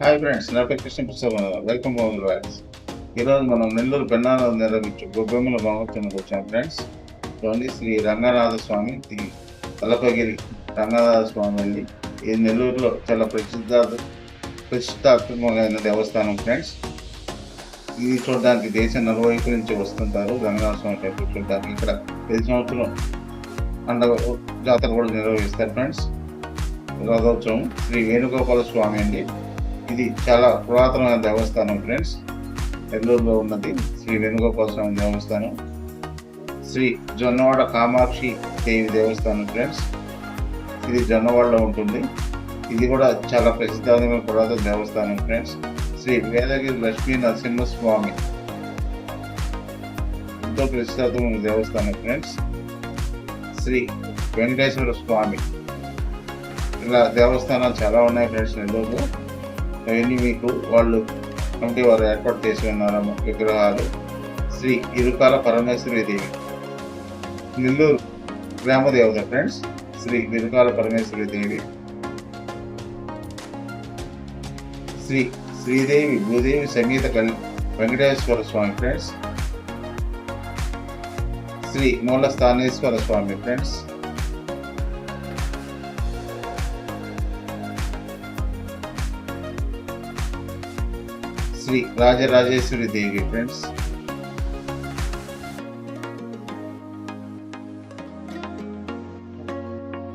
Hi friends నా పేరు Krishna Prasad. Welcome home వ్యాక్స్ ఈరోజు మనం నెల్లూరు పెన్నాలో నిర్వహించే గొబ్బెమ్మల మహోత్సవానికి వచ్చాం ఫ్రెండ్స్ చూడండి శ్రీ రంగనాథ స్వామి ది తలపగిరి రంగనాథ స్వామి అండి ఇది నెల్లూరులో చాలా ప్రసిద్ధ ప్రసిద్ధాత్మకమైన దేవస్థానం ఫ్రెండ్స్ ఇది చూడడానికి దేశం నలువైపు నుంచి వస్తుంటారు రంగనాథ స్వామి టెంపుల్ చూడడానికి. ఇక్కడ ప్రతి సంవత్సరం పండగ జాతర కూడా నిర్వహిస్తారు ఫ్రెండ్స్ రథోత్సవం శ్రీ వేణుగోపాల స్వామి అండి. ఇది చాలా పురాతనమైన దేవస్థానం ఫ్రెండ్స్ నెల్లూరులో ఉన్నది శ్రీ వేణుగోపాల స్వామి దేవస్థానం. శ్రీ జొన్నవాడ కామాక్షి దేవి దేవస్థానం ఫ్రెండ్స్ ఇది జొన్నవాడలో ఉంటుంది. ఇది కూడా చాలా ప్రసిద్ధమైన పురాతన దేవస్థానం ఫ్రెండ్స్ శ్రీ వేదగిరి లక్ష్మీ నరసింహస్వామి. ఎంతో ప్రసిద్ధమైన దేవస్థానం ఫ్రెండ్స్ శ్రీ వెంకటేశ్వర స్వామి. ఇలా దేవస్థానాలు చాలా ఉన్నాయి ఫ్రెండ్స్ నెల్లూరులో. అవన్నీ మీకు వాళ్ళు కమిటీ వారు ఏర్పాటు చేసి ఉన్నారు? విగ్రహాలు శ్రీ ఇరుకాల పరమేశ్వరి దేవి. నెల్లూరు గ్రామదేవత ఫ్రెండ్స్ శ్రీ ఇరుకాల పరమేశ్వరి దేవి. శ్రీ శ్రీదేవి భూదేవి సంగీత కల్ Venkateswara Swami friends. Shri Moola Sthaneswara Swami friends. Shri Rajarajeshwari Devi friends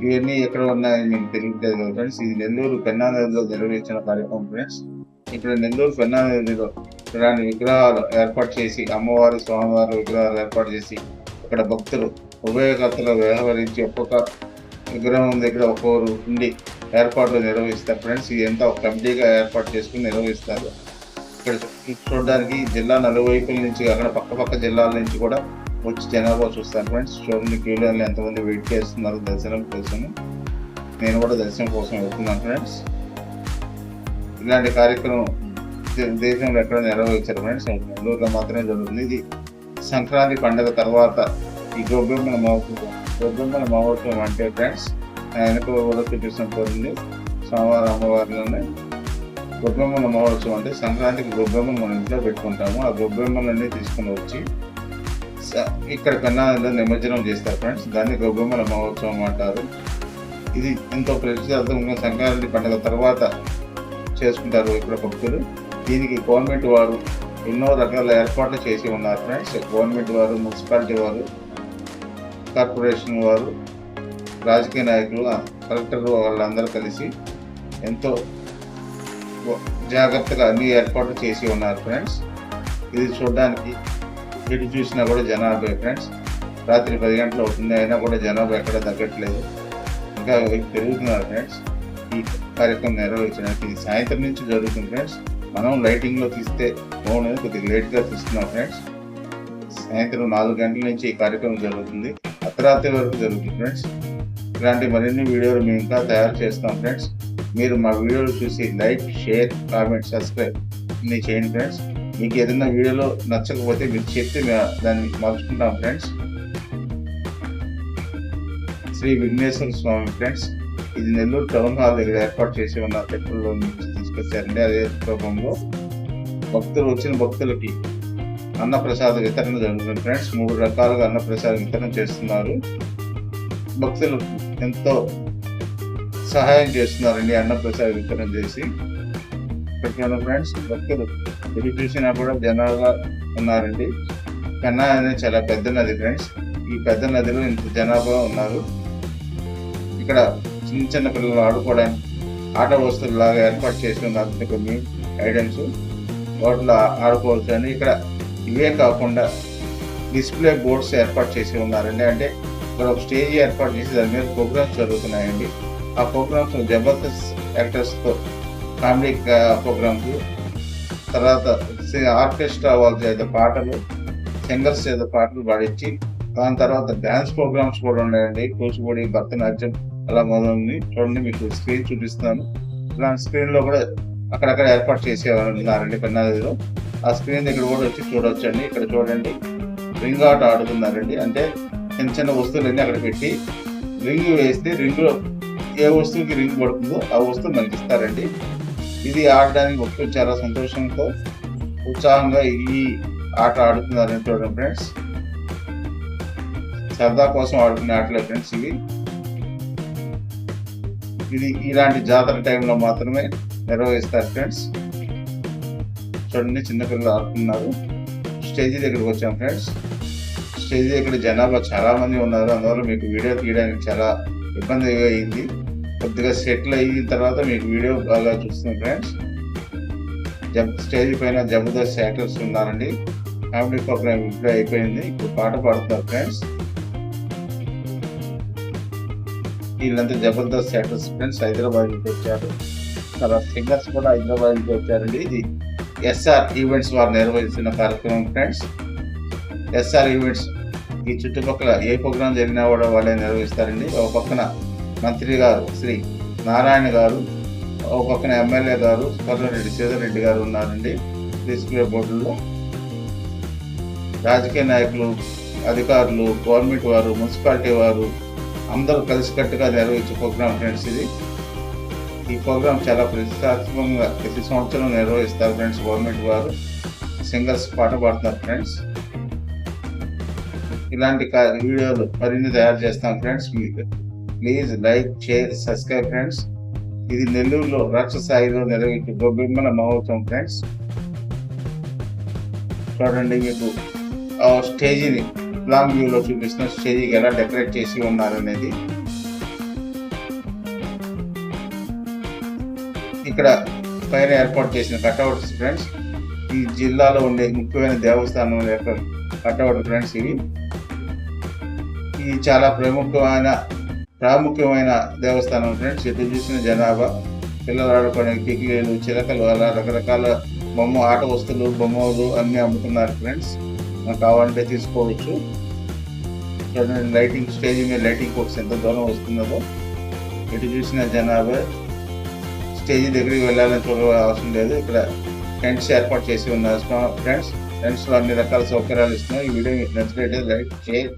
ఇవన్నీ ఎక్కడ ఉన్నాయని మీకు తెలియట్లేదు కదా ఫ్రెండ్స్ ఇది నెల్లూరు పెన్నా నదిలో నిర్వహించిన కార్యక్రమం ఫ్రెండ్స్ ఇక్కడ నెల్లూరు పెన్నా నదిలో ఇలాంటి విగ్రహాలు ఏర్పాటు చేసి అమ్మవారు స్వామివారి విగ్రహాలు ఏర్పాటు చేసి ఇక్కడ భక్తులు ఉభయకర్తలు వ్యవహరించి ఒక్కొక్క విగ్రహం దగ్గర ఒక్కొక్కరు ఉండి ఏర్పాట్లు నిర్వహిస్తారు ఫ్రెండ్స్ ఇది ఒక కమిటీగా ఏర్పాటు చేసుకుని నిర్వహిస్తారు. ఇక్కడ చూడడానికి జిల్లా నలువైపుల నుంచి అక్కడ పక్క పక్క జిల్లాల నుంచి కూడా వచ్చి జనాభా చూస్తారు ఫ్రెండ్స్. చూడండి క్యూలో ఎంతమంది వెయిట్ చేస్తున్నారు దర్శనం కోసం నేను కూడా దర్శనం కోసం వెళ్తున్నాను ఫ్రెండ్స్. ఇలాంటి కార్యక్రమం దేశంలో ఎక్కడ నెరవేర్చారు ఫ్రెండ్స్. నెల్లూరులో మాత్రమే జరుగుతుంది. ఇది సంక్రాంతి పండుగ తర్వాత ఈ గొబ్బెమ్మల మహోత్సవం గొబ్బెమ్మల మహోత్సవం అంటే ఫ్రెండ్స్ వెనక కూడా చూపిస్తుంటుంది సోమవారం అమ్మవారిలోనే గొబ్బెమ్మల మహోత్సవం అంటే సంక్రాంతికి గొబ్బెమ్మలు మన ఇంట్లో పెట్టుకుంటాము. ఆ గొబ్బెమ్మలన్నీ తీసుకుని వచ్చి స- ఇక్కడ కన్నాలో నిమజ్జనం చేస్తారు ఫ్రెండ్స్. దాన్ని గొబ్బెమ్మల మహోత్సవం అంటారు. ఇది ఎంతో ప్రసిద్ధార్థంగా సంక్రాంతి పండుగ తర్వాత చేసుకుంటారు ఇక్కడ భక్తులు. దీనికి గవర్నమెంట్ వారు ఎన్నో రకాల ఏర్పాట్లు చేసి ఉన్నారు ఫ్రెండ్స్. గవర్నమెంట్ వారు మున్సిపాలిటీ వారు కార్పొరేషన్ వారు రాజకీయ నాయకులు కలెక్టర్ వాళ్ళందరూ కలిసి ఎంతో జాగ్రత్తగా అన్ని ఏర్పాట్లు చేసి ఉన్నారు ఫ్రెండ్స్ ఇది చూడడానికి ఎటు చూసినా కూడా జనాభా ఫ్రెండ్స్ రాత్రి పది గంటలు అవుతుంది అయినా కూడా జనాభా ఎక్కడ తగ్గట్లేదు. ఇంకా పెరుగుతున్నారు ఫ్రెండ్స్ ఈ కార్యక్రమం నిర్వహించడానికి ఇది సాయంత్రం నుంచి జరుగుతుంది ఫ్రెండ్స్ మనం లైటింగ్లో తీస్తే బాగుండదు కొద్దిగా లేట్గా తీస్తున్నాం ఫ్రెండ్స్ సాయంత్రం నాలుగు గంటల నుంచి ఈ కార్యక్రమం జరుగుతుంది. అర్ధరాత్రి వరకు జరుగుతుంది ఫ్రెండ్స్ ఇలాంటి మరిన్ని వీడియోలు మేము ఇంకా తయారు చేస్తాం ఫ్రెండ్స్ మీరు మా వీడియోలు చూసి లైక్ షేర్ కామెంట్ సబ్స్క్రైబ్ అన్ని చేయండి ఫ్రెండ్స్. మీకు ఏదైనా వీడియోలో నచ్చకపోతే మీరు చెప్తే మేము దాన్ని మార్చుకుంటాం ఫ్రెండ్స్. శ్రీ విఘ్నేశ్వర స్వామి ఫ్రెండ్స్ ఇది నెల్లూరు టౌన్ హాల్ దగ్గర ఏర్పాటు చేసి ఉన్న టెంపుల్లో నుంచి తీసుకొచ్చారండి. అదే రూపంలో భక్తులు వచ్చిన భక్తులకి అన్నప్రసాద వితరణ జరుగుతుంది ఫ్రెండ్స్. మూడు రకాలుగా అన్నప్రసాద వితరణ చేస్తున్నారు. భక్తులు ఎంతో సహాయం చేస్తున్నారండి అన్నప్రసాద వితరణ చేసి. ఇక్కడ ఫ్రెండ్స్? భక్తులు ఎటు చూసినా కూడా జనాభా ఉన్నారండి. కన్నా అనేది చాలా పెద్ద నది ఫ్రెండ్స్. ఈ పెద్ద నదిలో ఇంత జనాభా ఉన్నారు. ఇక్కడ చిన్న చిన్న పిల్లలు ఆడుకోవడానికి ఆట వస్తువులు లాగా ఏర్పాటు చేసి ఉన్నారు. కొన్ని ఐటమ్స్ వాటిలో ఆడుకోవచ్చు అని ఇక్కడ ఇవే కాకుండా డిస్ప్లే బోర్డ్స్ ఏర్పాటు చేసి ఉన్నారండి. అంటే ఇక్కడ ఒక స్టేజ్ ఏర్పాటు చేసి దాని మీద ప్రోగ్రామ్స్ జరుగుతున్నాయండి. ఆ ప్రోగ్రామ్స్ జబర్దస్త్ యాక్టర్స్తో కామెడీ ప్రోగ్రామ్స్ తర్వాత ఆర్కెస్ట్రా వాళ్ళు చేత పాటలు సింగర్స్ చేత పాటలు పాడించి దాని తర్వాత డ్యాన్స్ ప్రోగ్రామ్స్ కూడా ఉన్నాయండి. కూచిపూడి భరతనాట్యం అలా మొదలైంది చూడండి మీకు స్క్రీన్ చూపిస్తున్నాను. దాని స్క్రీన్లో కూడా అక్కడక్కడ ఏర్పాటు చేసేవారు ఉన్నారండి పెన్నాదిలో ఆ స్క్రీన్ దగ్గర కూడా వచ్చి చూడొచ్చండి. ఇక్కడ చూడండి రింగ్ ఆట ఆడుతున్నారండి. అంటే చిన్న చిన్న వస్తువులన్నీ అక్కడ పెట్టి రింగ్ వేస్తే రింగ్లో ఏ వస్తువుకి రింగ్ పడుతుందో ఆ వస్తువు మనకి ఇస్తారండి. ఇది ఆడడానికి భక్తులు చాలా సంతోషంతో ఉత్సాహంగా ఈ ఆట ఆడుతున్నారు చూడండి ఫ్రెండ్స్. సరదా కోసం ఆడుకునే ఆటలే ఫ్రెండ్స్ ఇవి. ఇది ఇలాంటి జాతర టైంలో మాత్రమే నిర్వహిస్తారు ఫ్రెండ్స్. చూడండి చిన్నపిల్లలు ఆడుతున్నారు. స్టేజ్ దగ్గరికి వచ్చాం ఫ్రెండ్స్. స్టేజ్ దగ్గర జనాభా చాలా మంది ఉన్నారు. అందువల్ల మీకు వీడియో తీయడానికి చాలా ఇబ్బంది అయింది. కొద్దిగా సెటిల్ అయిన తర్వాత మీకు వీడియో బాగా చూస్తున్నాం ఫ్రెండ్స్ జబ్ స్టేజ్ పైన జబర్దస్త్ యాక్టర్స్ ఉన్నారండి ఫ్యామిలీ ప్రోగ్రామ్ ఇప్పుడే అయిపోయింది. ఇప్పుడు పాట పాడుతారు ఫ్రెండ్స్ వీళ్ళంతా జబర్దస్త్ యాక్టర్స్ ఫ్రెండ్స్ హైదరాబాద్ నుంచి వచ్చారు. తర్వాత సింగర్స్ కూడా హైదరాబాద్ నుంచి వచ్చారండి. ఇది ఎస్ఆర్ ఈవెంట్స్ వారు నిర్వహిస్తున్న కార్యక్రమం ఫ్రెండ్స్ ఎస్ఆర్ ఈవెంట్స్ ఈ చుట్టుపక్కల ఏ ప్రోగ్రాం జరిగినా కూడా వాళ్ళే నిర్వహిస్తారండి. ఒక పక్కన మంత్రి గారు శ్రీ నారాయణ గారు ఒక పక్కన ఎమ్మెల్యే గారు రెడ్డి శ్రీధర్ రెడ్డి గారు ఉన్నారండి. డిస్ప్లే బోర్డుల్లో రాజకీయ నాయకులు అధికారులు గవర్నమెంట్ వారు మున్సిపాలిటీ వారు అందరూ కలిసికట్టుగా నిర్వహించే ప్రోగ్రామ్ ఫ్రెండ్స్ ఇది. ఈ ప్రోగ్రామ్ చాలా ప్రతిష్టాత్మకంగా ప్రతి సంవత్సరం నిర్వహిస్తారు ఫ్రెండ్స్ గవర్నమెంట్ వారు. సింగర్స్ పాట పాడుతున్నారు ఫ్రెండ్స్. ఇలాంటి వీడియోలు మరిన్ని తయారు చేస్తాం ఫ్రెండ్స్. మీకు please like share subscribe friends. ఇది నెల్లూరులో రాక్షసాయిలో నిర్వహించే గొబ్బిమ్మల మహోత్సవం ఫ్రెండ్స్. చూడండి మీకు ఆ స్టేజీని లాంగ్ వ్యూలో చూపిస్తున్న స్టేజీకి ఎలా డెకరేట్ చేసి ఉన్నారనేది. ఇక్కడ పైన ఏర్పాటు చేసిన కట్అవుట్స్ ఫ్రెండ్స్. ఈ జిల్లాలో ఉండే ముఖ్యమైన దేవస్థానం యొక్క కట్అవుట్ ఫ్రెండ్స్ ఇవి. ఇది చాలా ప్రముఖమైన ప్రాముఖ్యమైన దేవస్థానం ఫ్రెండ్స్ ఎటు చూసిన జనాభా. పిల్లలు ఆడుకునే కిక్లీలు చిలకలు అలా రకరకాల బొమ్మ ఆట వస్తువులు బొమ్మలు అన్నీ అమ్ముతున్నారు ఫ్రెండ్స్. మనకు కావాలంటే తీసుకోవచ్చు. లైటింగ్ స్టేజ్ మీద లైటింగ్ కోర్స్ ఎంత దూరం వస్తున్నదో ఎటు చూసిన జనాభా. స్టేజ్ దగ్గరికి వెళ్ళాలని చూడ అవసరం లేదు. ఇక్కడ టెంట్స్ ఏర్పాటు చేసి ఉన్నారు. ఫ్రెండ్స్ ఫ్రెండ్స్లో అన్ని రకాల సౌకర్యాలు ఇస్తున్నాయి. ఈ వీడియో మీకు నచ్చినట్లయితే లైక్ షేర్